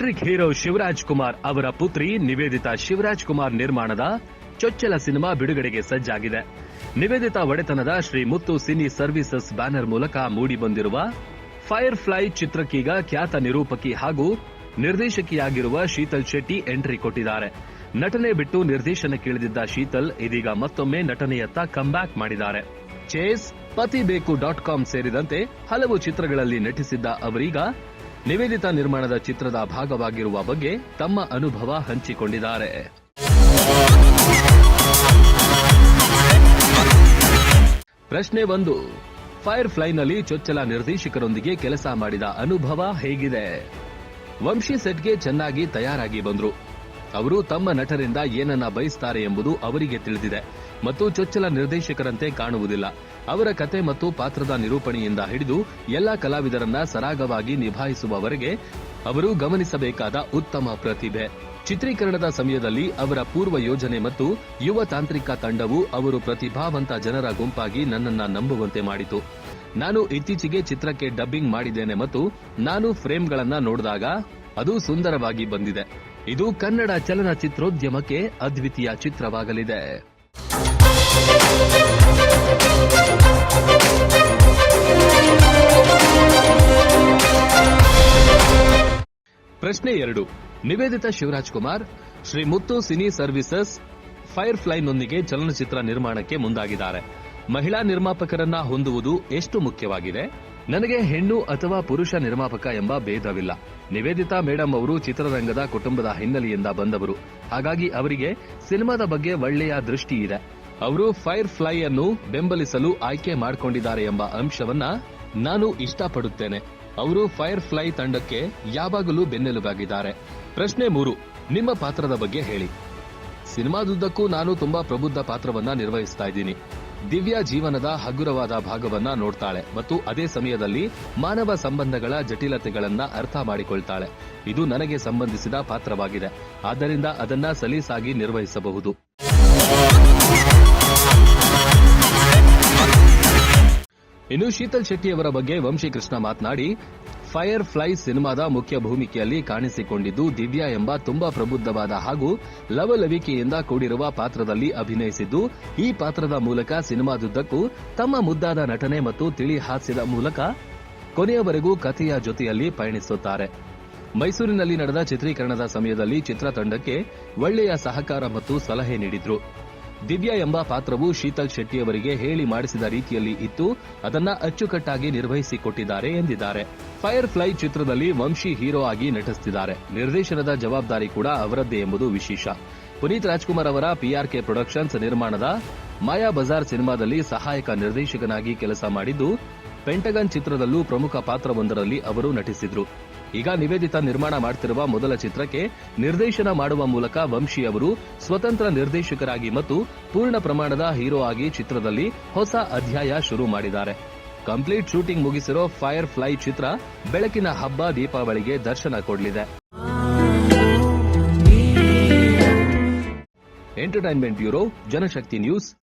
Hat trick hero Shivraj Kumar ಅವರ ಪುತ್ರಿ ನಿವೇದಿತಾ ಶಿವರಾಜ್ ಕುಮಾರ್ ನಿರ್ಮಾಣದ ಚೊಚ್ಚಲ ಸಿನಿಮಾ ಬಿಡುಗಡೆಗೆ ಸಜ್ಜಾಗಿದೆ. ನಿವೇದಿತಾ ಒಡೆತನದ Shri Muthu cine services banner ಮೂಲಕ ಮೂಡಿಬಂದಿರುವ ಫೈರ್ ಫ್ಲೈ ಚಿತ್ರಕ್ಕೀಗ ಖ್ಯಾತ ನಿರೂಪಕಿ ಹಾಗೂ ನಿರ್ದೇಶಕಿಯಾಗಿರುವ ಶೀತಲ್ ಶೆಟ್ಟಿ ಎಂಟ್ರಿ ಕೊಟ್ಟಿದ್ದಾರೆ. ನಟನೆ ಬಿಟ್ಟು ನಿರ್ದೇಶನಕ್ಕಿಳಿದಿದ್ದ ಶೀತಲ್ ಇದೀಗ ಮತ್ತೊಮ್ಮೆ ನಟನೆಯತ್ತ ಕಂಬ್ಯಾಕ್ ಮಾಡಿದ್ದಾರೆ. ಚೇಸ್, ಪತಿ ಬೇಕು ಡಾಟ್ ಕಾಮ್ ಸೇರಿದಂತೆ ಹಲವು ಚಿತ್ರಗಳಲ್ಲಿ ನಟಿಸಿದ್ದ ಅವರೀಗ ನಿವೇದಿತಾ ನಿರ್ಮಾಣದ ಚಿತ್ರದ ಭಾಗವಾಗಿರುವ ಬಗ್ಗೆ ತಮ್ಮ ಅನುಭವ ಹಂಚಿಕೊಂಡಿದ್ದಾರೆ. ಪ್ರಶ್ನೆ ಒಂದು ಫೈರ್ ಫ್ಲೈನಲ್ಲಿ ಚೊಚ್ಚಲ ನಿರ್ದೇಶಕರೊಂದಿಗೆ ಕೆಲಸ ಮಾಡಿದ ಅನುಭವ ಹೇಗಿದೆ? ವಂಶಿ ಸೆಟ್ಗೆ ಚೆನ್ನಾಗಿ ತಯಾರಾಗಿ ಬಂದ್ರು. ಅವರು ತಮ್ಮ ನಟರಿಂದ ಏನನ್ನ ಬಯಸ್ತಾರೆ ಎಂಬುದು ಅವರಿಗೆ ತಿಳಿದಿದೆ. ಮತ್ತು ಚೊಚ್ಚಲ ನಿರ್ದೇಶಕರಂತೆ ಕಾಣುವುದಿಲ್ಲ. ಅವರ ಕತೆ ಮತ್ತು ಪಾತ್ರದ ನಿರೂಪಣೆಯಿಂದ ಹಿಡಿದು ಎಲ್ಲಾ ಕಲಾವಿದರನ್ನ ಸರಾಗವಾಗಿ ನಿಭಾಯಿಸುವವರೆಗೆ ಅವರು ಗಮನಿಸಬೇಕಾದ ಉತ್ತಮ ಪ್ರತಿಭೆ. ಚಿತ್ರೀಕರಣದ ಸಮಯದಲ್ಲಿ ಅವರ ಪೂರ್ವ ಯೋಜನೆ ಮತ್ತು ಯುವ ತಾಂತ್ರಿಕ ತಂಡವು ಅವರು ಪ್ರತಿಭಾವಂತ ಜನರ ಗುಂಪಾಗಿ ನನ್ನನ್ನ ನಂಬುವಂತೆ ಮಾಡಿತು. ನಾನು ಇತ್ತೀಚೆಗೆ ಚಿತ್ರಕ್ಕೆ ಡಬ್ಬಿಂಗ್ ಮಾಡಿದ್ದೇನೆ ಮತ್ತು ನಾನು ಫ್ರೇಮ್ಗಳನ್ನ ನೋಡಿದಾಗ ಅದು ಸುಂದರವಾಗಿ ಬಂದಿದೆ. ಇದು ಕನ್ನಡ ಚಲನಚಿತ್ರೋದ್ಯಮಕ್ಕೆ ಅದ್ವಿತೀಯ ಚಿತ್ರವಾಗಲಿದೆ. ಪ್ರಶ್ನೆ ಎರಡು. Nivedita Shivaraj Kumar, Shri Muthu cine services fire ಫ್ಲೈನೊಂದಿಗೆ ಚಲನಚಿತ್ರ ನಿರ್ಮಾಣಕ್ಕೆ ಮುಂದಾಗಿದ್ದಾರೆ. ಮಹಿಳಾ ನಿರ್ಮಾಪಕರನ್ನ ಹೊಂದುವುದು ಎಷ್ಟು ಮುಖ್ಯವಾಗಿದೆ? ನನಗೆ ಹೆಣ್ಣು ಅಥವಾ ಪುರುಷ ನಿರ್ಮಾಪಕ ಎಂಬ ಭೇದವಿಲ್ಲ. ನಿವೇದಿತಾ ಮೇಡಮ್ ಅವರು ಚಿತ್ರರಂಗದ ಕುಟುಂಬದ ಹಿನ್ನೆಲೆಯಿಂದ ಬಂದವರು. ಹಾಗಾಗಿ ಅವರಿಗೆ ಸಿನಿಮಾದ ಬಗ್ಗೆ ಒಳ್ಳೆಯ ದೃಷ್ಟಿ ಇದೆ ಅವರು ಫೈರ್ ಫ್ಲೈ ಅನ್ನು ಬೆಂಬಲಿಸಲು ಆಯ್ಕೆ ಮಾಡಿಕೊಂಡಿದ್ದಾರೆ ಎಂಬ ಅಂಶವನ್ನ ನಾನು ಇಷ್ಟಪಡುತ್ತೇನೆ. ಅವರು ಫೈರ್ ಫ್ಲೈ ತಂಡಕ್ಕೆ ಯಾವಾಗಲೂ ಬೆನ್ನೆಲುಬಾಗಿದ್ದಾರೆ. ಪ್ರಶ್ನೆ ಮೂರು, ನಿಮ್ಮ ಪಾತ್ರದ ಬಗ್ಗೆ ಹೇಳಿ. ಸಿನಿಮಾದುದ್ದಕ್ಕೂ ನಾನು ತುಂಬಾ ಪ್ರಬುದ್ಧ ಪಾತ್ರವನ್ನ ನಿರ್ವಹಿಸ್ತಾ ಇದ್ದೀನಿ. ದಿವ್ಯಾ ಜೀವನದ ಹಗುರವಾದ ಭಾಗವನ್ನ ನೋಡ್ತಾಳೆ ಮತ್ತು ಅದೇ ಸಮಯದಲ್ಲಿ ಮಾನವ ಸಂಬಂಧಗಳ ಜಟಿಲತೆಗಳನ್ನ ಅರ್ಥ ಮಾಡಿಕೊಳ್ತಾಳೆ. ಇದು ನನಗೆ ಸಂಬಂಧಿಸಿದ ಪಾತ್ರವಾಗಿದೆ. ಆದ್ದರಿಂದ ಅದನ್ನ ಸಲೀಸಾಗಿ ನಿರ್ವಹಿಸಬಹುದು. ಇನ್ನು ಶೀತಲ್ ಶೆಟ್ಟಿಯವರ ಬಗ್ಗೆ ವಂಶಿಕೃಷ್ಣ ಮಾತನಾಡಿ ಫೈರ್ ಫ್ಲೈ ಸಿನಿಮಾದ ಮುಖ್ಯ ಭೂಮಿಕೆಯಲ್ಲಿ ಕಾಣಿಸಿಕೊಂಡಿದ್ದು ದಿವ್ಯಾ ಎಂಬ ತುಂಬಾ ಪ್ರಬುದ್ಧವಾದ ಹಾಗೂ ಲವಲವಿಕೆಯಿಂದ ಕೂಡಿರುವ ಪಾತ್ರದಲ್ಲಿ ಅಭಿನಯಿಸಿದ್ದು, ಈ ಪಾತ್ರದ ಮೂಲಕ ಸಿನಿಮಾದುದ್ದಕ್ಕೂ ತಮ್ಮ ಮುದ್ದಾದ ನಟನೆ ಮತ್ತು ತಿಳಿ ಹಾಸ್ಯದ ಮೂಲಕ ಕೊನೆಯವರೆಗೂ ಕಥೆಯ ಜೊತೆಯಲ್ಲಿ ಪಯಣಿಸುತ್ತಾರೆ. ಮೈಸೂರಿನಲ್ಲಿ ನಡೆದ ಚಿತ್ರೀಕರಣದ ಸಮಯದಲ್ಲಿ ಚಿತ್ರತಂಡಕ್ಕೆ ಒಳ್ಳೆಯ ಸಹಕಾರ ಮತ್ತು ಸಲಹೆ ನೀಡಿದ್ರು. ದಿವ್ಯಾ ಎಂಬ ಪಾತ್ರವು ಶೀತಲ್ ಶೆಟ್ಟಿಯವರಿಗೆ ಹೇಳಿ ಮಾಡಿಸಿದ ರೀತಿಯಲ್ಲಿ ಇತ್ತು. ಅದನ್ನ ಅಚ್ಚುಕಟ್ಟಾಗಿ ನಿರ್ವಹಿಸಿಕೊಟ್ಟಿದ್ದಾರೆ ಎಂದಿದ್ದಾರೆ. ಫೈರ್ ಫ್ಲೈ ಚಿತ್ರದಲ್ಲಿ ವಂಶಿ ಹೀರೋ ಆಗಿ ನಟಿಸುತ್ತಿದ್ದಾರೆ ನಿರ್ದೇಶನದ ಜವಾಬ್ದಾರಿ ಕೂಡ ಅವರದ್ದೇ ಎಂಬುದು ವಿಶೇಷ. ಪುನೀತ್ ರಾಜ್ಕುಮಾರ್ ಅವರ ಪಿಆರ್ಕೆ ಪ್ರೊಡಕ್ಷನ್ಸ್ ನಿರ್ಮಾಣದ ಮಾಯಾ ಬಜಾರ್ ಸಿನಿಮಾದಲ್ಲಿ ಸಹಾಯಕ ನಿರ್ದೇಶಕನಾಗಿ ಕೆಲಸ ಮಾಡಿದ್ದು, ಪೆಂಟಗನ್ ಚಿತ್ರದಲ್ಲೂ ಪ್ರಮುಖ ಪಾತ್ರವೊಂದರಲ್ಲಿ ಅವರು ನಟಿಸಿದ್ರು. ಈಗ ನಿವೇದಿತಾ ನಿರ್ಮಾಣ ಮಾಡ್ತಿರುವ ಮೊದಲ ಚಿತ್ರಕ್ಕೆ ನಿರ್ದೇಶನ ಮಾಡುವ ಮೂಲಕ ವಂಶಿ ಅವರು ಸ್ವತಂತ್ರ ನಿರ್ದೇಶಕರಾಗಿ ಮತ್ತು ಪೂರ್ಣ ಪ್ರಮಾಣದ ಹೀರೋ ಆಗಿ ಚಿತ್ರದಲ್ಲಿ ಹೊಸ ಅಧ್ಯಾಯ ಶುರು ಮಾಡಿದ್ದಾರೆ. ಕಂಪ್ಲೀಟ್ ಶೂಟಿಂಗ್ ಮುಗಿಸಿರೋ ಫೈರ್ ಫ್ಲೈ ಚಿತ್ರ ಬೆಳಕಿನ ಹಬ್ಬ ದೀಪಾವಳಿಗೆ ದರ್ಶನ ಕೊಡಲಿದೆ. Entertainment bureau, Janashakti news